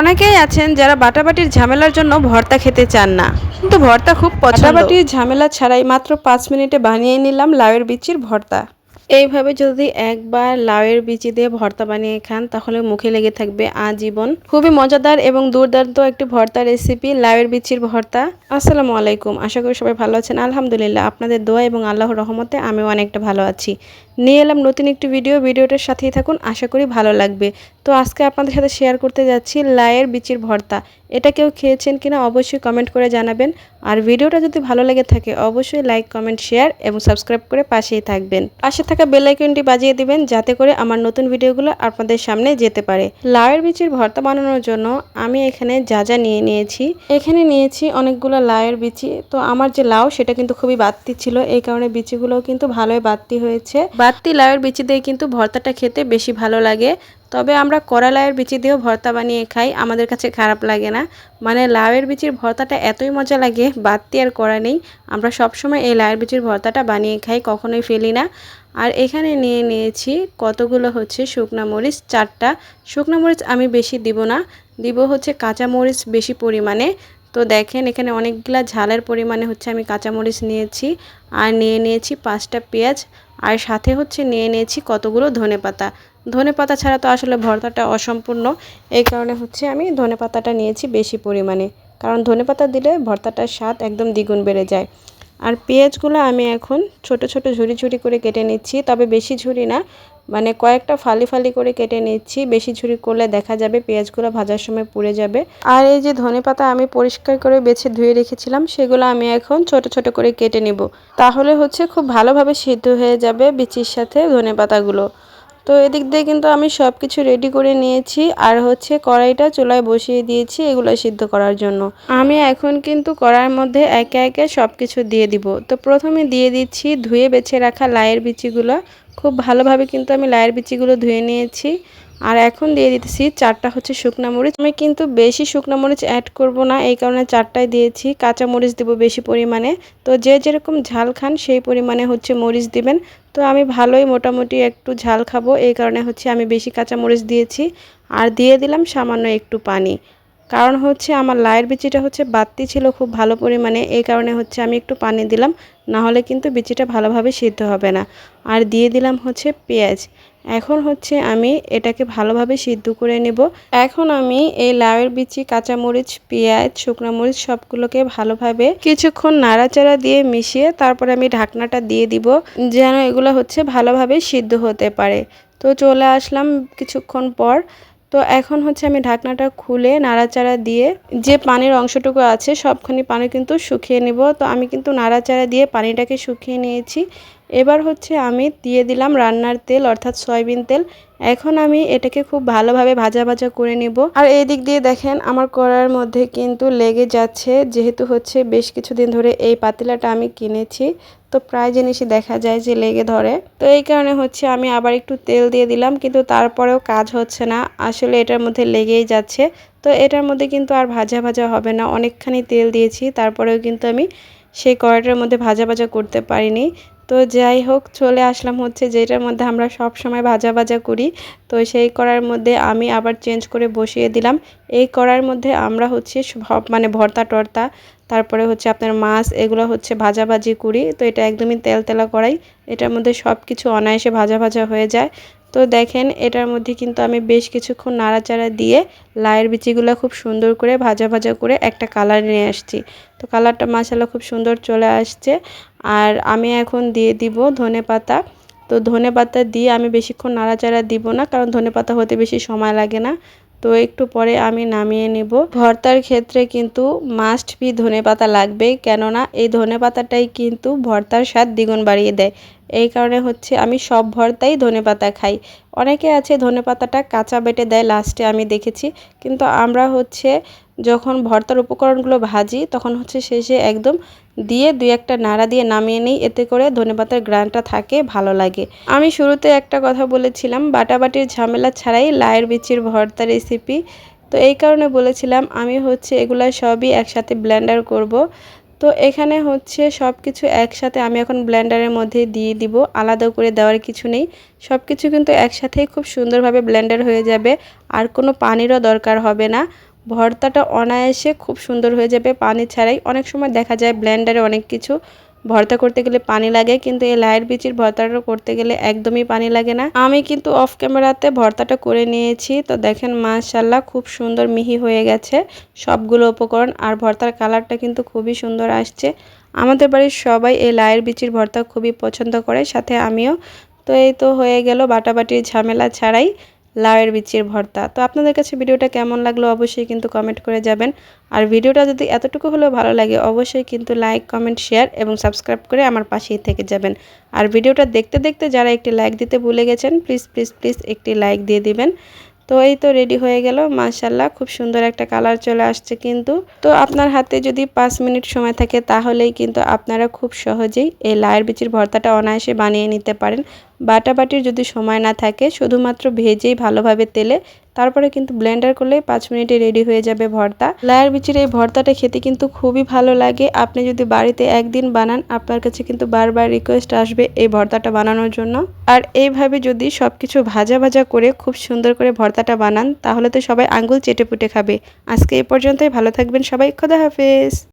অনেকেই আছেন যারা বাটাবাটির ঝামেলার জন্য ভর্তা খেতে চান না। কিন্তু ভর্তা খুব বাটাবাটির ঝামেলা ছাড়াই মাত্র পাঁচ মিনিটে বানিয়ে নিলাম লাউয়ের বিচির ভর্তা। এইভাবে যদি একবার লাউয়ের বিচি দিয়ে ভর্তা বানিয়ে খান, তাহলে মুখে লেগে থাকবে আজীবন। খুবই মজাদার এবং দুর্দান্ত একটি ভর্তা রেসিপি লাউয়ের বিচির ভর্তা। আসসালামু আলাইকুম। আশা করি সবাই ভালো আছেন। আলহামদুলিল্লাহ, আপনাদের দোয়া এবং আল্লাহর রহমতে আমিও অনেকটা ভালো আছি। নিয়ে এলাম নতুন একটি ভিডিও ভিডিওটার সাথেই থাকুন। আশা করি ভালো লাগবে। তো আজকে আপনাদের সাথে শেয়ার করতে যাচ্ছি লায়ের বিচির ভর্তা। এটা কেউ খেয়েছেন কিনা অবশ্যই কমেন্ট করে জানাবেন। আর ভিডিওটা যদি ভালো লেগে থাকে, অবশ্যই লাইক কমেন্ট শেয়ার এবং সাবস্ক্রাইব করে পাশেই থাকবেন। পাশে থাকা বেল আইকনটি বাজিয়ে দিবেন, যাতে করে আমার নতুন ভিডিওগুলো আপনাদের সামনে যেতে পারে। লাউয়ের বিচির ভর্তা বানানোর জন্য আমি এখানে যা যা নিয়ে নিয়েছি, এখানে নিয়েছি অনেকগুলো লাউয়ের বিচি। তো আমার যে লাউ, সেটা কিন্তু খুবই বাড়তি ছিল। এই কারণে বিচিগুলোও কিন্তু ভালোই বাড়তি হয়েছে। বাড়তি লাউয়ের বিচি দিয়ে কিন্তু ভর্তাটা খেতে বেশি ভালো লাগে। তবে আমরা কড়া লাউয়ের বিচি দিয়েও ভর্তা বানিয়ে খাই, আমাদের কাছে খারাপ লাগে না। মানে লাউয়ের বিচির ভর্তাটা এতই মজা লাগে, বাড়তি আর করা নেই। আমরা সবসময় এই লাউয়ের বিচির ভর্তাটা বানিয়ে খাই, কখনোই ফেলি না। আর এখানে নিয়ে নিয়েছি কতগুলো হচ্ছে শুকনো মরিচ, চারটা। শুকনো মরিচ আমি বেশি দিব না, দিব হচ্ছে কাঁচা মরিচ বেশি পরিমাণে। তো দেখেন এখানে অনেকগুলা ঝালের পরিমাণে হচ্ছে আমি কাঁচামরিচ নিয়েছি, আর নিয়ে নিয়েছি পাঁচটা পেঁয়াজ, আর সাথে হচ্ছে নিয়ে নিয়েছি কতগুলো ধনে পাতা ধনে পাতা ছাড়া তো আসলে ভর্তাটা অসম্পূর্ণ। এই কারণে হচ্ছে আমি ধনে পাতাটা নিয়েছি বেশি পরিমাণে। কারণ ধনে পাতা দিলে ভর্তাটার স্বাদ একদম দ্বিগুণ বেড়ে যায়। আর পেঁয়াজগুলো আমি এখন ছোট ছোট ঝুড়ি ঝুড়ি করে কেটে নিচ্ছি, তবে বেশি ঝুড়ি না। মানে কয়েকটা ফালি ফালি করে কেটে নিচ্ছি, বেশি ঝুড়ি করলে দেখা যাবে পেঁয়াজগুলো ভাজার সময় পুড়ে যাবে। আর এই যে ধনে পাতা আমি পরিষ্কার করে বেছে ধুয়ে রেখেছিলাম, সেগুলো আমি এখন ছোট ছোট করে কেটে নিব। তাহলে হচ্ছে খুব ভালোভাবে সিদ্ধ হয়ে যাবে বিচির সাথে ধনে পাতাগুলো। তো এদিক দিয়ে কিন্তু আমি সব কিছু রেডি করে নিয়েছি। আর হচ্ছে কড়াইটা চুলায় বসিয়ে দিয়েছি এগুলো সিদ্ধ করার জন্য। আমি এখন কিন্তু কড়াইয়ের মধ্যে একে একে সব কিছু দিয়ে দিব। তো প্রথমে দিয়ে দিচ্ছি ধুয়ে বেছে রাখা লায়ের বিচিগুলো। খুব ভালোভাবে কিন্তু আমি লায়ের বিচিগুলো ধুয়ে নিয়েছি। আর এখন দিয়ে দিতেছি চারটা হচ্ছে শুকনা মরিচ। আমি কিন্তু বেশি শুকনা মরিচ অ্যাড করব না, এই কারণে চারটায় দিয়েছি। কাঁচা মরিচ দেবো বেশি পরিমাণে। তো যে যেরকম ঝাল খান সেই পরিমাণে হচ্ছে মরিচ দিবেন। তো আমি ভালোই মোটামুটি একটু ঝাল খাব, এই কারণে হচ্ছে আমি বেশি কাঁচা মরিচ দিয়েছি। আর দিয়ে দিলাম সামান্য একটু পানি। কারণ হচ্ছে আমার লায়ের বিচিটা হচ্ছে বাড়তি ছিল খুব ভালো পরিমাণে, এই কারণে হচ্ছে আমি একটু পানি দিলাম। না হলে কিন্তু বিচিটা ভালোভাবে সিদ্ধ হবে না। আর দিয়ে দিলাম হচ্ছে পেঁয়াজ। এখন হচ্ছে আমি এটাকে ভালোভাবে সিদ্ধ করে নেব। এখন আমি এই লাউয়ের বিচি, কাঁচামরিচ, পেঁয়াজ শুকনো মরিচ সবগুলোকে ভালোভাবে কিছুক্ষণ নাড়াচাড়া দিয়ে মিশিয়ে তারপরে আমি ঢাকনাটা দিয়ে দিব যেন এগুলো হচ্ছে ভালোভাবে সিদ্ধ হতে পারে। তো চলে আসলাম কিছুক্ষণ পর। তো এখন হচ্ছে আমি ঢাকনাটা খুলে নাড়াচাড়া দিয়ে যে পানির অংশটুকু আছে সবখানি পানি কিন্তু শুকিয়ে নেব। তো আমি কিন্তু নাড়াচাড়া দিয়ে পানিটাকে শুকিয়ে নিয়েছি। এবার হচ্ছে আমি দিয়ে দিলাম রান্নার তেল, অর্থাৎ সয়াবিন তেল। এখন আমি এটাকে খুব ভালোভাবে ভাজা ভাজা করে নিব। আর এই দিক দিয়ে দেখেন, আমার কড়ার মধ্যে কিন্তু লেগে যাচ্ছে, যেহেতু হচ্ছে বেশ কিছুদিন ধরে এই পাতিলাটা আমি কিনেছি। তো প্রায় জিনিসই দেখা যায় যে লেগে ধরে। তো এই কারণে হচ্ছে আমি আবার একটু তেল দিয়ে দিলাম, কিন্তু তারপরেও কাজ হচ্ছে না। আসলে এটার মধ্যে লেগেই যাচ্ছে। তো এটার মধ্যে কিন্তু আর ভাজা ভাজা হবে না। অনেকখানি তেল দিয়েছি, তারপরেও কিন্তু আমি সেই কড়াইটার মধ্যে ভাজা ভাজা করতে পারিনি। তো যাই হোক, চলে আসলাম হচ্ছে যেটার মধ্যে আমরা সব সময় ভাজা ভাজা করি। তো সেই করার মধ্যে আমি আবার চেঞ্জ করে বসিয়ে দিলাম। এই করার মধ্যে আমরা হচ্ছে সব মানে ভর্তা টর্তা, তারপরে হচ্ছে আপনার মাছ, এগুলো হচ্ছে ভাজা ভাজি করি। তো এটা একদমই তেল তেলা করাই এটার মধ্যে সব কিছু অনায়াসে ভাজা ভাজা হয়ে যায়। তো দেখেন, এটার মধ্যে কিন্তু আমি বেশ কিছুক্ষণ নাড়াচাড়া দিয়ে লায়ের বিচিগুলো খুব সুন্দর করে ভাজা ভাজা করে একটা কালার নিয়ে আসছি। তো কালারটা মাসালা খুব সুন্দর চলে আসছে। আর আমি এখন দিয়ে দিব ধনে পাতা। তো ধনে পাতা দিয়ে আমি বেশিক্ষণ নাড়াচাড়া দিব না, কারণ ধনে পাতা হতে বেশি সময় লাগে না। তো একটু পরে আমি নামিয়ে নেব। ভর্তার ক্ষেত্রে কিন্তু মাস্ট বি ধনে পাতা লাগবে কেননা এই ধনে পাতাটাই কিন্তু ভর্তার স্বাদ দ্বিগুণ বাড়িয়ে দেয়। এই কারণে হচ্ছে আমি সব ভর্তাই ধনে পাতা খাই। অনেকে আছে ধনে পাতাটা কাঁচা বেটে দেয় লাস্টে আমি দেখেছি। কিন্তু আমরা হচ্ছে যখন ভর্তার উপকরণগুলো ভাজি, তখন হচ্ছে শেষে একদম দিয়ে দুই একটা নাড়া দিয়ে নামিয়ে নিই। এতে করে ধনেপাতার গ্রানটা থাকে, ভালো লাগে। আমি শুরুতে একটা কথা বলেছিলাম, বাটাবাটির ঝামেলা ছাড়াই লায়ের বিচির ভর্তা রেসিপি। তো এই কারণে বলেছিলাম, আমি হচ্ছে এগুলা সবই একসাথে ব্লেন্ডার করব। তো এখানে হচ্ছে সব কিছু একসাথে আমি এখন ব্লেন্ডারের মধ্যে দিয়ে দিব। আলাদা করে দেওয়ার কিছু নেই। সব কিছু কিন্তু একসাথেই খুব সুন্দরভাবে ব্লেন্ডার হয়ে যাবে। আর কোনো পানিরও দরকার হবে না। ভর্তাটা অনায়াসে খুব সুন্দর হয়ে যাবে পানি ছাড়াই। অনেক সময় দেখা যায় ব্লেন্ডারে অনেক কিছু ভর্তা করতে গেলে পানি লাগে, কিন্তু এই লায়ের বিচির ভর্তাটা করতে গেলে একদমই পানি লাগে না। আমি কিন্তু অফ ক্যামেরাতে ভর্তাটা করে নিয়েছি। তো দেখেন মাশাল্লাহ খুব সুন্দর মিহি হয়ে গেছে সবগুলো উপকরণ। আর ভর্তার কালারটা কিন্তু খুবই সুন্দর আসছে। আমাদের বাড়ির সবাই এই লায়ের বিচির ভর্তা খুবই পছন্দ করে, সাথে আমিও। তো এই তো হয়ে গেল বাটাবাটির ঝামেলা ছাড়াই। লাউয়ের বিচির ভর্তা। তো আপনাদের কাছে ভিডিওটা কেমন লাগল অবশ্যই কিন্তু কমেন্ট করে যাবেন। আর ভিডিওটা যদি এতটুকু হলেও ভালো লাগে, অবশ্যই কিন্তু লাইক কমেন্ট শেয়ার এবং সাবস্ক্রাইব করে আমার পাশেই থেকে যাবেন। আর ভিডিওটা দেখতে দেখতে যারা একটি লাইক দিতে ভুলে গেছেন প্লিজ প্লিজ প্লিজ একটি লাইক দিয়ে দিবেন। তো এই তো রেডি হয়ে গেল মাশাল্লাহ খুব সুন্দর একটা কালার চলে আসছে কিন্তু। তো আপনার হাতে যদি পাঁচ মিনিট সময় থাকে তাহলেই কিন্তু আপনারা খুব সহজেই এই লায়ের বিচির ভর্তাটা অনায়াসে বানিয়ে নিতে পারেন। বাটাবাটির যদি সময় না থাকে, শুধুমাত্র ভেজেই ভালোভাবে তেলে তারপরে কিন্তু ব্লেন্ডার করলে পাঁচ মিনিটে রেডি হয়ে যাবে ভর্তা। লায়ার বিচির এই ভর্তাটা খেতে কিন্তু খুবই ভালো লাগে। আপনি যদি বাড়িতে একদিন বানান, আপনার কাছে কিন্তু বারবার রিকোয়েস্ট আসবে এই ভর্তাটা বানানোর জন্য। আর এইভাবে যদি সব কিছু ভাজা ভাজা করে খুব সুন্দর করে ভর্তাটা বানান, তাহলে তো সবাই আঙ্গুল চেটে পুটে খাবে। আজকে এই পর্যন্তই, ভালো থাকবেন সবাই, খোদা হাফেজ।